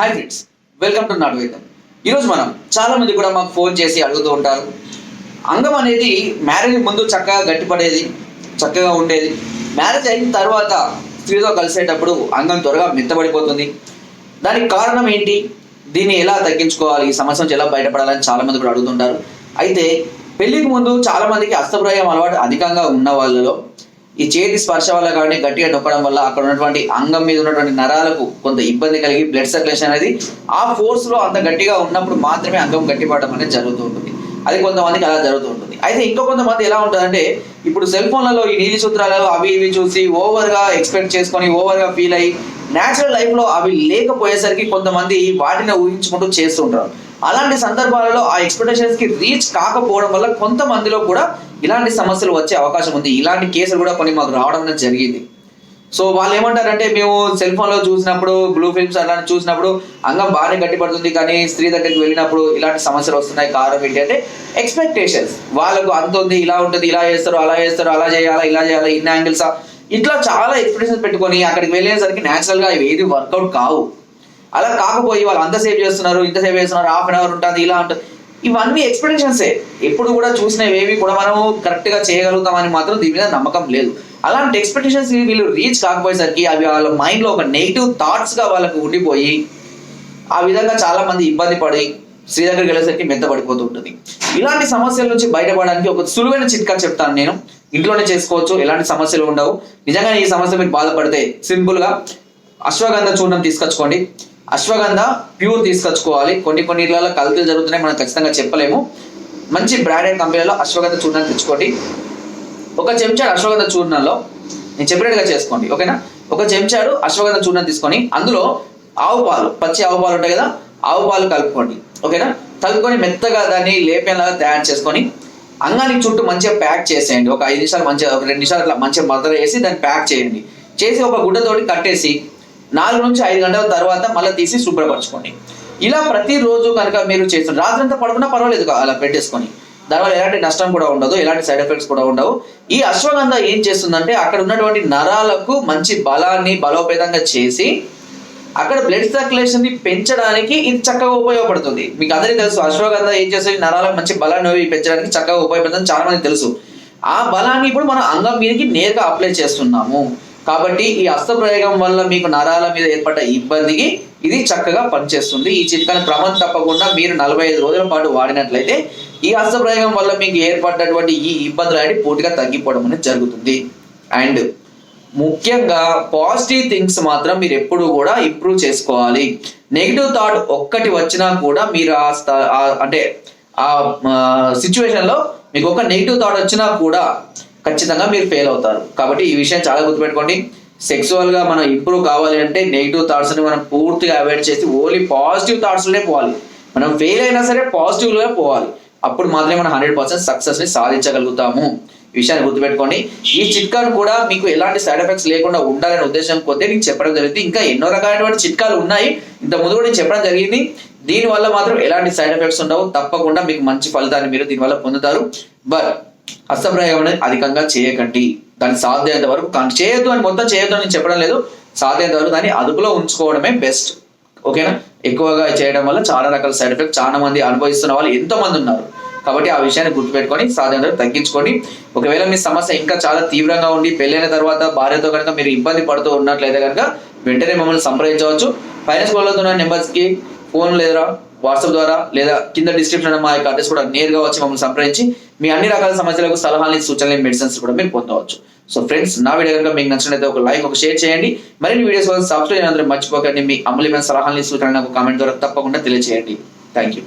Hi friends welcome to నాట్ వైద్యం ఈరోజు మనం చాలా మంది కూడా మాకు ఫోన్ చేసి అడుగుతూ ఉంటారు. అంగం అనేది మ్యారేజ్ ముందు చక్కగా గట్టిపడేది చక్కగా ఉండేది. మ్యారేజ్ అయిన తర్వాత స్త్రీతో కలిసేటప్పుడు అంగం త్వరగా మెత్తబడిపోతుంది. దానికి కారణం ఏంటి? దీన్ని ఎలా తగ్గించుకోవాలి? ఈ సమస్య నుంచి ఎలా బయటపడాలని చాలా మంది కూడా అడుగుతుంటారు అయితే పెళ్ళికి ముందు చాలా మందికి అలవాటు అధికంగా ఉన్న వాళ్ళలో ఈ చేతి స్పర్శ వల్ల కానీ గట్టిగా నొక్కడం వల్ల అక్కడ ఉన్నటువంటి అంగం మీద ఉన్నటువంటి నరాలకు కొంత ఇబ్బంది కలిగి బ్లడ్ సర్క్యులేషన్ అనేది ఆ ఫోర్స్లో అంత గట్టిగా ఉన్నప్పుడు మాత్రమే అంగం గట్టిపడడం అనేది జరుగుతూ ఉంటుంది. అది కొంతమందికి అలా జరుగుతూ ఉంటుంది. అయితే ఇంకో కొంతమంది ఎలా ఉంటుందంటే ఇప్పుడు సెల్ ఫోన్లలో ఈ నీలి సూత్రాలలో అవి ఇవి చూసి ఓవర్గా ఎక్స్పెక్ట్ చేసుకొని ఓవర్గా ఫీల్ అయ్యి నేచురల్ లైఫ్లో అవి లేకపోయేసరికి కొంతమంది వాటిని ఊహించుకుంటూ చేస్తుంటారు. అలాంటి సందర్భాలలో ఆ ఎక్స్పెక్టేషన్స్కి రీచ్ కాకపోవడం వల్ల కొంతమందిలో కూడా ఇలాంటి సమస్యలు వచ్చే అవకాశం ఉంది. ఇలాంటి కేసులు కూడా కొన్ని మాకు రావడం జరిగింది. సో వాళ్ళు ఏమంటారంటే మేము సెల్ ఫోన్లో చూసినప్పుడు బ్లూ ఫిల్మ్స్ అలాంటి చూసినప్పుడు అంగం బాగానే గట్టిపడుతుంది. కానీ స్త్రీ దగ్గరికి వెళ్ళినప్పుడు ఇలాంటి సమస్యలు వస్తున్నాయి. కారణం ఏంటి అంటే ఎక్స్పెక్టేషన్స్ వాళ్ళకు అంత ఉంది ఇలా ఉంటుంది ఇలా చేస్తారు అలా చేస్తారు అలా చేయాలా ఇలా చేయాలా ఇన్ని యాంగిల్స్ ఇట్లా చాలా ఎక్స్పెక్టేషన్స్ పెట్టుకొని అక్కడికి వెళ్ళేసరికి న్యాచురల్గా ఇవి ఏది వర్కౌట్ కావు. అలా కాకపోయి వాళ్ళు అంత సేవ్ చేస్తున్నారు ఇంత సేవ్ చేస్తున్నారు హాఫ్ అన్ అవర్ ఉంటుంది ఇలా ఉంటుంది. ఇవన్నీ ఎక్స్పెక్టేషన్సే ఎప్పుడు కూడా చూసినవి ఏవి కూడా మనము కరెక్ట్గా చేయగలుగుతామని మాత్రం దీని మీద నమ్మకం లేదు. అలాంటి ఎక్స్పెక్టేషన్స్ వీళ్ళు రీచ్ కాకపోయేసరికి అవి వాళ్ళ మైండ్లో ఒక నెగిటివ్ థాట్స్గా వాళ్ళకు ఉండిపోయి ఆ విధంగా చాలా మంది ఇబ్బంది పడి శ్రీ దగ్గరికి వెళ్ళేసరికి మెత్తబడిపోతూ ఉంటుంది. ఇలాంటి సమస్యల నుంచి బయటపడడానికి ఒక సులువైన చిట్కా చెప్తాను నేను. ఇంట్లోనే చేసుకోవచ్చు ఎలాంటి సమస్యలు ఉండవు. నిజంగా ఈ సమస్య మీరు బాధపడితే సింపుల్గా అశ్వగంధ చూర్ణం తీసుకొచ్చుకోండి. అశ్వగంధ ప్యూర్ తీసుకొచ్చుకోవాలి. కొన్ని కొన్ని ఇళ్ళలో కల్తీలు జరుగుతున్నాయి మనం ఖచ్చితంగా చెప్పలేము. మంచి బ్రాండెడ్ కంపెనీలో అశ్వగంధ చూర్ణాన్ని తెచ్చుకోండి. ఒక చెంచాడు అశ్వగంధ చూర్ణంలో నేను చెప్పినట్టుగా చేసుకోండి ఓకేనా? ఒక చెంచాడు అశ్వగంధ చూర్ణం తీసుకొని అందులో ఆవు పాలు పచ్చి ఆవు పాలు ఉంటాయి కదా ఆవు పాలు కలుపుకోండి ఓకేనా? కలుపుకొని మెత్తగా దాన్ని లేపేలాగా తయారు చేసుకొని అంగానికి చుట్టూ మంచిగా ప్యాక్ చేసేయండి. ఒక ఐదు నిమిషాలు మంచిగా ఒక రెండు నిమిషాలు అట్లా మంచిగా మద్దతు వేసి దాన్ని ప్యాక్ చేయండి. చేసి ఒక గుడ్డతోటి కట్టేసి నాలుగు నుంచి ఐదు గంటల తర్వాత మళ్ళీ తీసి శుభ్రపరచుకోండి. ఇలా ప్రతిరోజు కనుక మీరు చేస్తారు రాత్రి అంతా పడుకున్నా పర్వాలేదు అలా పెట్టేసుకొని. దానివల్ల ఎలాంటి నష్టం కూడా ఉండదు ఎలాంటి సైడ్ ఎఫెక్ట్స్ కూడా ఉండవు. ఈ అశ్వగంధ ఏం చేస్తుందంటే అక్కడ ఉన్నటువంటి నరాలకు మంచి బలాన్ని బలోపేతంగా చేసి అక్కడ బ్లడ్ సర్క్యులేషన్ని పెంచడానికి ఇది చక్కగా ఉపయోగపడుతుంది. మీకు అందరికీ తెలుసు అశ్వగంధ ఏం చేస్తుంది? నరాలకు మంచి బలాన్ని పెంచడానికి చక్కగా ఉపయోగపడుతుంది చాలా మంది తెలుసు. ఆ బలాన్ని ఇప్పుడు మనం అంగం మీదకి నేరుగా అప్లై చేస్తున్నాము. కాబట్టి ఈ హస్తప్రయోగం వల్ల మీకు నరాల మీద ఏర్పడ్డ ఇబ్బందికి ఇది చక్కగా పనిచేస్తుంది. ఈ చిట్కాని క్రమం తప్పకుండా మీరు నలభై ఐదు రోజుల పాటు వాడినట్లయితే ఈ హస్తప్రయోగం వల్ల మీకు ఏర్పడ్డటువంటి ఈ ఇబ్బందులు అనేది పూర్తిగా తగ్గిపోవడం అనేది జరుగుతుంది. అండ్ ముఖ్యంగా పాజిటివ్ థింగ్స్ మాత్రం మీరు ఎప్పుడు కూడా ఇంప్రూవ్ చేసుకోవాలి. నెగిటివ్ థాట్ ఒక్కటి వచ్చినా కూడా మీరు ఆ స్థా- అంటే ఆ సిచ్యువేషన్లో మీకు ఒక నెగిటివ్ థాట్ వచ్చినా కూడా ఖచ్చితంగా మీరు ఫెయిల్ అవుతారు. కాబట్టి ఈ విషయం చాలా గుర్తుపెట్టుకోండి. సెక్సువల్గా మనం ఇంప్రూవ్ కావాలి అంటే నెగిటివ్ థాట్స్ని మనం పూర్తిగా అవాయిడ్ చేసి ఓన్లీ పాజిటివ్ థాట్స్లోనే పోవాలి. మనం ఫెయిల్ అయినా సరే పాజిటివ్గా పోవాలి. అప్పుడు మాత్రమే మనం హండ్రెడ్ పర్సెంట్ సక్సెస్ని సాధించగలుగుతాము. ఈ విషయాన్ని గుర్తుపెట్టుకోండి. ఈ చిట్కాలు కూడా మీకు ఎలాంటి సైడ్ ఎఫెక్ట్స్ లేకుండా ఉండాలనే ఉద్దేశం కొద్దీ నేను చెప్పడం జరిగింది. ఇంకా ఎన్నో రకాలైనటువంటి చిట్కాలు ఉన్నాయి. ఇంత ముందు కూడా నేను చెప్పడం జరిగింది. దీనివల్ల మాత్రం ఎలాంటి సైడ్ ఎఫెక్ట్స్ ఉండవు. తప్పకుండా మీకు మంచి ఫలితాన్ని మీరు దీనివల్ల పొందుతారు. బట్ హస్తప్రయోగం అనేది అధికంగా చేయకండి. దాన్ని సాధ్యమైనంత వరకు కానీ చేయొద్దు అని మొత్తం చేయొద్దు అని చెప్పడం లేదు. సాధ్యమైనంత వరకు దాన్ని అదుపులో ఉంచుకోవడమే బెస్ట్ ఓకేనా? ఎక్కువగా చేయడం వల్ల చాలా రకాల సైడ్ ఎఫెక్ట్ చాలా మంది అనుభవిస్తున్న వాళ్ళు ఎంతో మంది ఉన్నారు. కాబట్టి ఆ విషయాన్ని గుర్తుపెట్టుకొని సాధ్యం తగ్గించుకోండి. ఒకవేళ మీ సమస్య ఇంకా చాలా తీవ్రంగా ఉండి పెళ్ళైన తర్వాత భార్యతో కనుక మీరు ఇబ్బంది పడుతూ ఉన్నట్లయితే కనుక వెంటనే మమ్మల్ని సంప్రదించవచ్చు. ఫైనాన్స్ వాళ్ళతో నెంబర్స్కి ఫోన్ లేదా వాట్సాప్ ద్వారా లేదా కింద డిస్క్రిప్షన్ మా యొక్క అడ్రస్ కూడా నేరుగా వచ్చి మమ్మల్ని సంప్రదించి మీ అన్ని రకాల సమస్యలకు సలహాలని సూచనలు మెడిసిన్స్ కూడా మీరు పొందవచ్చు. సో ఫ్రెండ్స్ నా వీడియో కనుక మీకు నచ్చినట్లయితే ఒక లైక్ ఒక షేర్ చేయండి. మరిన్ని వీడియోస్ కోసం సబ్స్క్రైబ్ అందరూ మర్చిపోకండి. మీ అమూల్యమైన సలహాలని సూచనలు నాకు కామెంట్ ద్వారా తప్పకుండా తెలియజేయండి థ్యాంక్ యూ